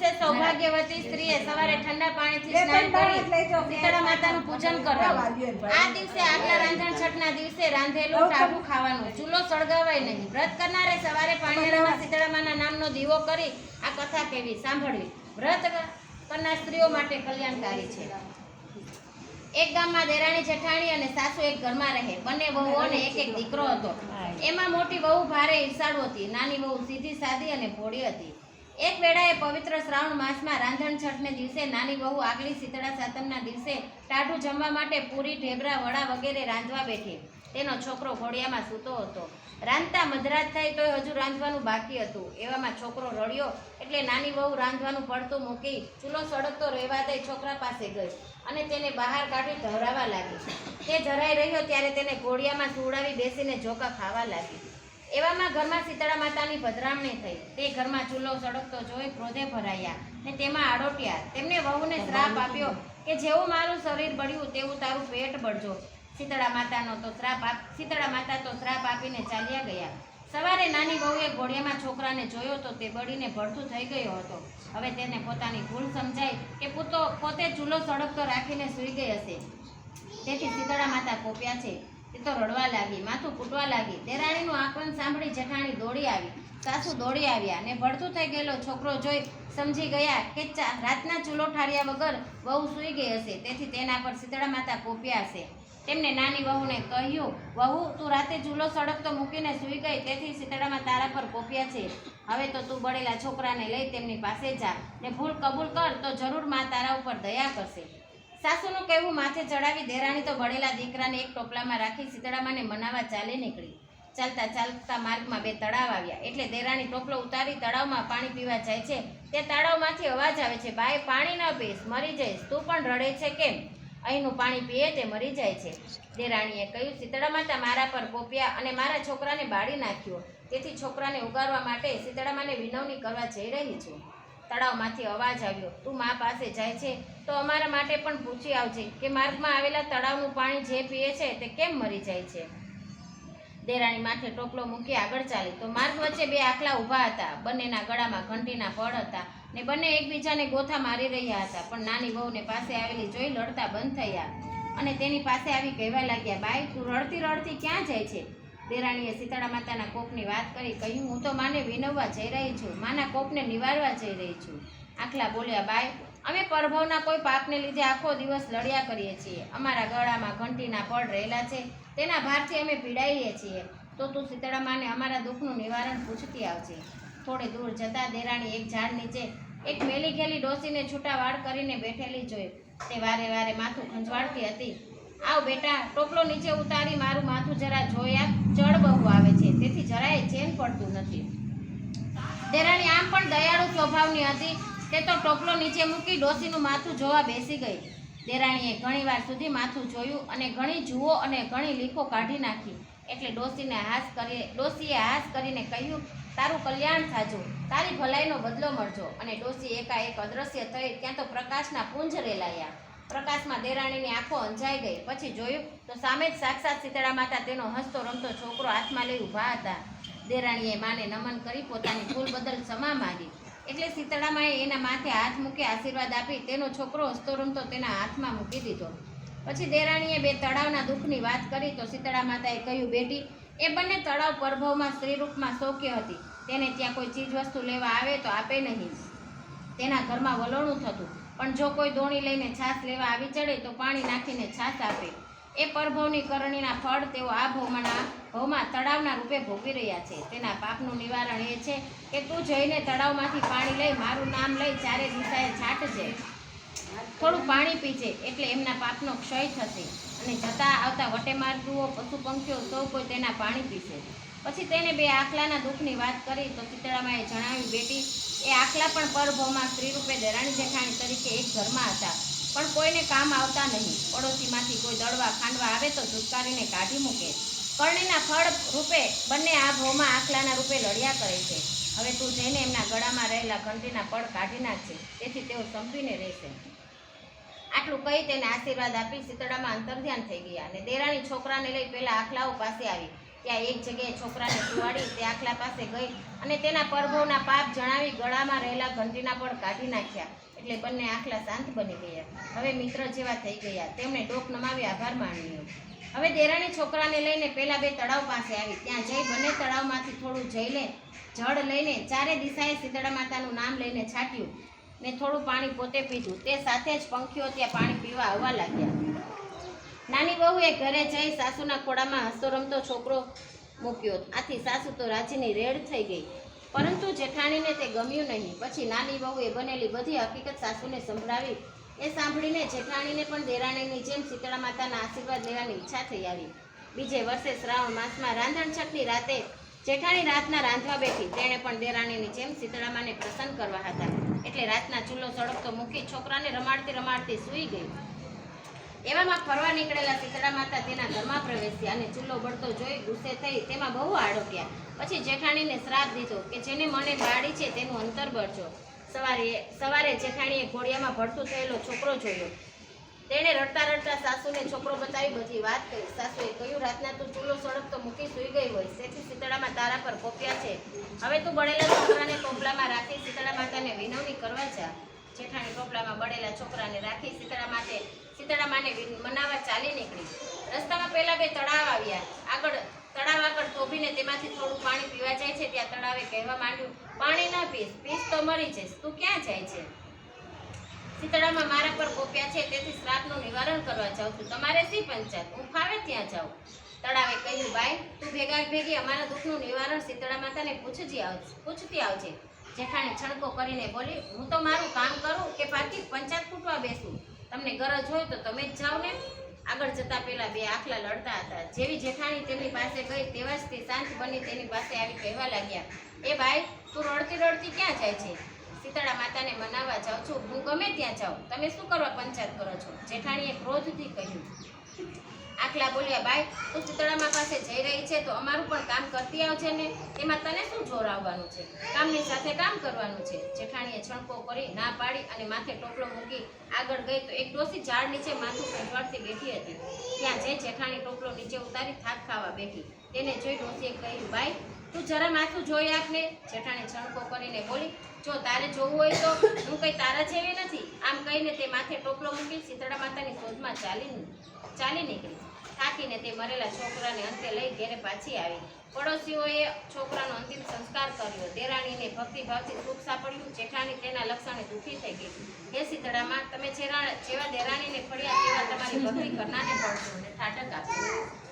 દિવસે સૌભાગ્યવતી સ્ત્રીએ સવારે ઠંડા પાણીથી સ્નાન કરી શીતળા માતાનું પૂજન કરવાનું. આ દિવસે આગલા રાંધણ છઠના દિવસે રાંધેલું ટાઢું ખાવાનું. ચૂલો સળગાવાય નહીં. વ્રત કરનારે સવારે પાણીયારામાં શીતળા માના નામનો દીવો કરી આ કથા કેવી સાંભળવી. વ્રત કરનાર સ્ત્રીઓ માટે કલ્યાણકારી છે. એક ગામમાં દેરાણી જેઠાણી અને સાસુ એક ઘરમાં રહે. બંને બહુ અને એક એક દીકરો હતો. એમાં મોટી વહુ ભારે ઈર્ષાળુ હતી. નાની વહુ સીધી સાદી અને ભોળી હતી. એક વેળાએ પવિત્ર શ્રાવણ માસમાં રાંધણ છઠને દિવસે નાની વહુ આગલી શીતળા સાતમના દિવસે ટાઢું જમવા માટે પૂરી ઢેબરા, વડા વગેરે રાંધવા બેઠી. તેનો છોકરો ઘોડિયામાં સૂતો હતો. રાંધતા મધરાત થઈ તોય હજુ રાંધવાનું બાકી હતું. એવામાં છોકરો રડ્યો એટલે નાની વહુ રાંધવાનું પડતું મૂકી ચૂલો સળગતો રહેવા દઈ છોકરા પાસે ગઈ અને તેને બહાર કાઢી ધરાવા લાગી. તે ધરાઈ રહ્યો ત્યારે તેને ઘોડિયામાં સુવડાવી બેસીને જોકા ખાવા લાગી. એવામાં ઘરમાં શીતળા માતાની પધરામણી થઈ. તે ઘરમાં ચૂલો સળગતો જોઈ ક્રોધે ભરાયા ને તેમાં આડોટ્યા. તેમને વહુને શ્રાપ આપ્યો કે જેવું મારું શરીર બળ્યું તેવું તારું પેટ બળજો. શીતળા માતાનો તો શ્રાપ આપ શીતળા માતા તો શ્રાપ આપીને ચાલ્યા ગયા. સવારે નાની વહુએ ઘોડિયામાં છોકરાને જોયો તો તે બળીને ભડથું થઈ ગયો હતો. હવે તેને પોતાની ભૂલ સમજાય કે પૂતો પોતે ચૂલો સળગતો રાખીને સૂઈ ગઈ હશે. તેથી શીતળા માતા કોપ્યા છે. તે રડવા લાગી, માથું કૂટવા લાગી. દેરાણીનું આક્રમ સાંભળી જેઠાણી દોડી આવી. સાસુ દોડી આવ્યા ને ભળતું થઈ ગયેલો છોકરો જોઈ સમજી ગયા કે રાતના ચૂલો ઠાર્યા વગર વહુ સૂઈ ગઈ હશે, તેથી તેના પર શીતળા માતા કોપ્યા હશે. તેમને નાની વહુને કહ્યું, વહુ, તું રાતે ચૂલો સડકતો મૂકીને સૂઈ ગઈ, તેથી શીતળામાં તારા પર કોપ્યા છે. હવે તો તું બળેલા છોકરાને લઈ તેમની પાસે જા ને ભૂલ કબૂલ કર, તો જરૂરમાં તારા ઉપર દયા કરશે. સાસુનું કહેવું, માથે ચડાવી દેરાણી તો બળેલા દીકરાને એક ટોપલામાં રાખી સીતળામાને મનાવા ચાલે નીકળી. ચાલતા ચાલતા માર્ગમાં બે તળાવ આવ્યા. એટલે દેરાણી ટોપલો ઉતારી તળાવમાં પાણી પીવા જાય છે. તે તળાવમાંથી અવાજ આવે છે બાય પાણી ન પીશ, મરી જઈશ. તું પણ રડે છે કેમ? અહીંનું પાણી પીએ તે મરી જાય છે. દેરાણીએ કહ્યું શીતળા માતા મારા પર કોપ્યા અને મારા છોકરાને બાળી નાખ્યો. તેથી છોકરાને ઉગારવા માટે સીતળામાને વિનવણી કરવા જઈ રહી છું. તળાવમાંથી અવાજ આવ્યો, તું મા પાસે જાય છે તો અમારા માટે પણ પૂછી આવજે કે માર્ગમાં આવેલા તળાવનું પાણી જે પીએ છે તે કેમ મરી જાય છે. દેરાણી માથે ટોપલો મૂકી આગળ ચાલી. તો માર્ગ વચ્ચે બે આખલા ઊભા હતા. બંનેના ગળામાં ઘંટીના પડ હતા ને બંને એકબીજાને ગોથા મારી રહ્યા હતા. પણ નાની બહુને પાસે આવેલી જોઈ લડતા બંધ થયા અને તેની પાસે આવી કહેવા લાગ્યા, બાઈ, તું રડતી રડતી ક્યાં જાય છે? દેરાણીએ સીતાળા માતાના કોપની વાત કરી, કહ્યું, હું તો માને વિનવવા જઈ રહી છું, માના કોપને નિવારવા જઈ રહી છું. આખલા બોલ્યા બાય અમે પરભવના કોઈ પાકને લીધે આખો દિવસ લડ્યા કરીએ છીએ. અમારા ગળામાં ઘંટીના પડ રહેલા છે, તેના ભારથી અમે પીડાઈએ છીએ. તો તું શીતળા માને અમારા દુઃખનું નિવારણ પૂછતી આવજે. થોડે દૂર જતા દેરાણી એક ઝાડ નીચે એક મેલી ઘેલી ડોસીને છૂટા વાળ કરીને બેઠેલી જોઈ. તે વારે વારે માથું ખંજવાળતી હતી. આવ બેટા, ટોપલો નીચે ઉતારી મારું માથું જરા જોયા જળ બહુ આવે છે, તેથી જરાય ચેન પડતું નથી. દેરાણી, આમ પણ દયાળુ સ્વભાવની હતી તે તો ટોપલો નીચે મૂકી ડોસીનું માથું જોવા બેસી ગઈ. દેરાણીએ ઘણીવાર સુધી માથું જોયું અને ઘણી જુઓ અને ઘણી લીખો કાઢી નાખી. એટલે ડોસીને હાસ કરી, ડોસીએ હાસ કરીને કહ્યું, તારું કલ્યાણ થાજો, તારી ભલાઈનો બદલો મળજો. અને ડોસી એકાએક અદ્રશ્ય થઈ ત્યાં તો પ્રકાશના પુંજ રેલાયા. પ્રકાશમાં દેરાણીની આંખો અંજાઈ ગઈ. પછી જોયું તો સામે જ સાક્ષાત શીતળા માતા તેનો હસતો રમતો છોકરો હાથમાં લઈ ઊભા હતા. દેરાણીએ માને નમન કરી પોતાની ભૂલ બદલ ક્ષમા માગી. એટલે શીતળામાએ એના માથે હાથ મૂકી આશીર્વાદ આપી તેનો છોકરો હસતો રમતો તેના હાથમાં મૂકી દીધો. પછી દેરાણીએ બે તળાવના દુઃખની વાત કરી તો શીતળા માતાએ કહ્યું, બેટી, એ બંને તળાવ પરભવમાં સ્ત્રીરૂપમાં શોક્ય હતી. તેને ત્યાં કોઈ ચીજ વસ્તુ લેવા આવે તો આપે નહીં. તેના ઘરમાં વલોણું થતું. પણ જો કોઈ દોણી લઈને છાશ લેવા આવી ચડે તો પાણી નાખીને છાશ આપે. એ પરભવની કરણીના ફળ તેઓ આ ભવમાંના ભવમાં તળાવના રૂપે ભોગવી રહ્યા છે. તેના પાપનું નિવારણ એ છે કે તું જઈને તળાવમાંથી પાણી લઈ મારું નામ લઈ ચારે દિશાએ છાંટજે. થોડું પાણી પીજે એટલે એમના પાપનો ક્ષય થશે. અને જતા આવતા વટેમાર્ગુઓ પશુ પંખીઓ સૌ કોઈ તેના પાણી પીશે. પછી તેને બે આખલાના દુઃખની વાત કરી તો શીતળામાએ જણાવ્યું, બેટી, એ આખલા પણ પરભવમાં સ્ત્રી રૂપે દેરાણી જેઠાણી તરીકે એક ઘરમાં હતા, પણ કોઈને કામ આવતા નહીં. પડોશીમાંથી કોઈ દળવા ખાંડવા આવે તો ધુસકારીને કાઢી મૂકે. કરણીના ફળ રૂપે બંને આ ભોમાં આખલાના રૂપે લડ્યા કરે છે. હવે તું જઈને એમના ગળામાં રહેલા ઘંટીના પડ કાઢી નાખશે તેથી તેઓ સંપીને રહેશે. આટલું કહી તેને આશીર્વાદ આપી શીતળામાં અંતર્ધ્યાન થઈ ગયા અને દેરાણી છોકરાને લઈ પહેલાં આખલાઓ પાસે આવી. ત્યાં એક જગ્યાએ છોકરાને સુવાડી તે આખલા પાસે ગઈ અને તેના પરભોના પાપ જણાવી ગળામાં રહેલા ઘંટીના પણ કાઢી નાખ્યા. એટલે બંને આખલા શાંત બની ગયા. હવે મિત્ર જેવા થઈ ગયા. તેમણે ડોક નમાવી આભાર માન્યો. હવે દેરાણી છોકરાને લઈને પહેલાં બે તળાવ પાસે આવી. ત્યાં જઈ બંને તળાવમાંથી થોડું જઈ લે જળ લઈને ચારે દિશાએ શીતળા માતાનું નામ લઈને છાંટ્યું ને થોડું પાણી પોતે પીધું. તે સાથે જ પંખીઓ ત્યાં પાણી પીવા આવવા લાગ્યા. નાની વહુએ ઘરે જઈ સાસુના ખોળામાં હસતો રમતો છોકરો મૂક્યો. આથી સાસુ તો રાજીની રેડ થઈ ગઈ. પરંતુ જેઠાણીને તે ગમ્યું નહીં. પછી નાની વહુએ બનેલી બધી હકીકત સાસુને સંભળાવી. એ સાંભળીને જેઠાણીને પણ દેરાણીની જેમ શીતળા માતાના આશીર્વાદ લેવાની ઈચ્છા થઈ આવી. બીજે વર્ષે શ્રાવણ માસમાં રાંધણછઠની રાતે જેઠાણી રાતના રાંધવા બેઠી. તેણે પણ દેરાણીની જેમ શીતળામાને પ્રસન્ન કરવા હતા. એટલે રાતના ચૂલો સડકતો મૂકી છોકરાને રમાડતી રમાડતી સૂઈ ગઈ. એવામાં ફરવા નીકળેલા શીતળા માતા તેના ઘરમાં પ્રવેશ્યા અને ચૂલો બળતો જોઈ ગુસ્સે થઈ તેમાં બહુ આડોક્યા. પછી જેઠાણીને શ્રાપ દીધો કે જેને મને બાળી છે તેનું અંતર બળજો. સવારે સવારે જેઠાણીએ ઘોડિયામાં ભરતું થયેલો છોકરો જોયો. તેણે રડતા રડતા સાસુને છોકરો બતાવી બધી વાત કરી. સાસુએ કહ્યું, રાતના તું ચૂલો સળગતો મૂકી સૂઈ ગઈ હોય તેથી શીતળામાં તારા પર કોપ્યા છે. હવે તું બળેલા છોકરાને કોપલામાં રાખી શીતળા માતાને વિનવણી કરવા જા. જેઠાણી ટોપલામાં બળેલા છોકરાને રાખી શીતળા માટે શીતળા માને મનાવા ચાલી નીકળી. રસ્તામાં પહેલા બે તળાવ આવ્યા. આગળ તળાવ આગળ શોભીને તેમાંથી થોડું પાણી પીવા જાય છે. ત્યાં તળાવે કહેવા માંડ્યું, પાણી ના પીસ પીસ તો મરી જઈશ. તું ક્યાં જાય છે? શીતળામાં મારા પર કોપ્યા છે. તેથી શ્રાપનું નિવારણ કરવા જાઉં છું. તમારે શી પંચાયત? હું ફાવે ત્યાં જાઉં. તળાવે કહ્યું, ભાઈ, તું ભેગા ભેગી અમારા દુઃખનું નિવારણ શીતળા માતાને પૂછજી આવ પૂછતી આવજે. જેઠાણી છણકો કરીને બોલી, હું તો મારું કામ કરું કે પાછી પંચાયત ફૂટવા બેસું. તમને ગરજ હોય તો તમે જ જાઓ ને. આગળ જતા પહેલાં બે આખલા લડતા હતા. જેવી જેઠાણી તેમની પાસે ગઈ, તેવા જ તે શાંત બની તેની પાસે આવી કહેવા લાગ્યા, એ ભાઈ, તું રડતી રડતી ક્યાં જાય છે? શીતળા માતાને મનાવવા જાઉં છું. હું ગમે ત્યાં જાઉં. તમે શું કરવા પંચાયત કરો છો? જેઠાણીએ ક્રોધથી કહ્યું આખલા બોલ્યા ભાઈ તું ચિતળામાં પાસે જઈ રહી છે, તો અમારું પણ કામ કરતી આવજે ને એમાં તને શું જોર આવવાનું છે? કામની સાથે કામ કરવાનું છે. જેઠાણીએ છણકો કરી, ના પાડી અને માથે ટોપલો મૂકી આગળ ગઈ તો એક ડોસી ઝાડ નીચે માથું સંજવાળતી બેઠી હતી. ત્યાં જઈ જેઠાણી ટોપલો નીચે ઉતારી થાક ખાવા બેઠી. તેને જોઈ ડોસીએ કહ્યું ભાઈ તું જરા માથું જોઈ આપને જેઠાણી છણકો કરીને બોલી, જો તારે જોવું હોય તો, હું કંઈ તારા જેવી નથી. આમ કહીને તે માથે ટોપલો મૂકી શીતળા માતાની શોધમાં ચાલી ચાલી નીકળી. થાકીને તે મરેલા છોકરાને અંતે લઈ ઘેરે પાછી આવી. પડોશીઓએ છોકરાનો અંતિમ સંસ્કાર કર્યો. દેરાણીને ભક્તિભાવથી સુખ સાંપડ્યું. જેઠાણી તેના લક્ષણે દુઃખી થઈ ગઈ. હે શીતળામાં તમે જેવા દેરાણીને ફળ્યા તેવા તમારી ભક્તિ કરનારને પડશો અને થાટક આપજો